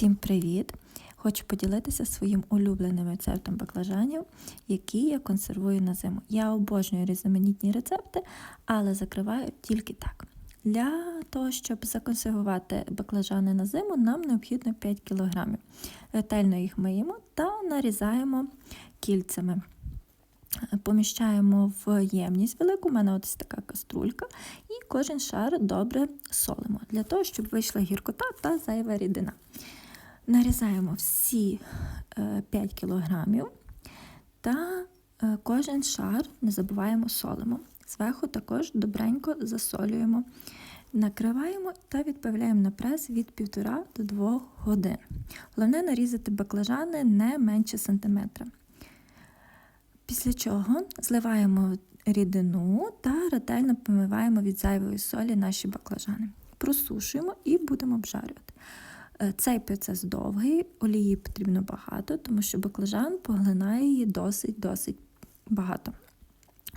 Всім привіт! Хочу поділитися своїм улюбленим рецептом баклажанів, який я консервую на зиму. Я обожнюю різноманітні рецепти, але закриваю тільки так. Для того, щоб законсервувати баклажани на зиму, нам необхідно 5 кг. Ретельно їх миємо та нарізаємо кільцями. Поміщаємо в ємність велику, у мене ось така каструлька, і кожен шар добре солимо, для того, щоб вийшла гіркота та зайва рідина. Нарізаємо всі 5 кілограмів та е, кожен шар не забуваємо солимо. Зверху також добренько засолюємо, накриваємо та відправляємо на прес від 1,5 до 2 годин. Головне нарізати баклажани не менше сантиметра. Після чого зливаємо рідину та ретельно помиваємо від зайвої солі наші баклажани. Просушуємо і будемо обжарювати. Цей процес довгий, олії потрібно багато, тому що баклажан поглинає її досить-досить багато.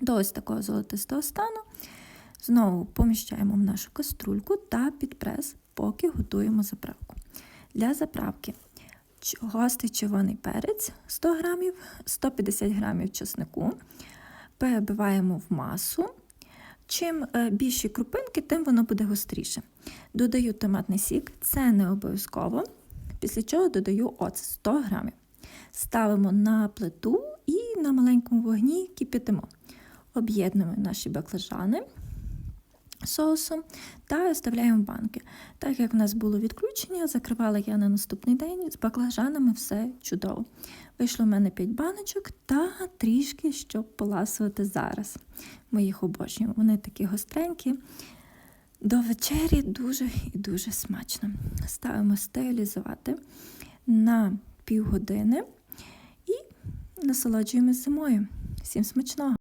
До ось такого золотистого стану знову поміщаємо в нашу каструльку та під прес, поки готуємо заправку. Для заправки гостий червоний перець 100 г, 150 г чеснику, перебиваємо в масу. Чим більші крупинки, тим воно буде гостріше. Додаю томатний сік, це не обов'язково. Після чого додаю оцет 100 г. Ставимо на плиту і на маленькому вогні кипятимо. Об'єднуємо наші баклажани соусом та вставляємо в банки. Так як в нас було відключення, закривала я на наступний день з баклажанами все чудово. Вийшло в мене 5 баночок та трішки, щоб поласувати зараз. Ми їх обожнюємо. Вони такі гостренькі. До вечері дуже і дуже смачно. Ставимо стерилізувати на півгодини і насолоджуємося зимою. Всім смачного!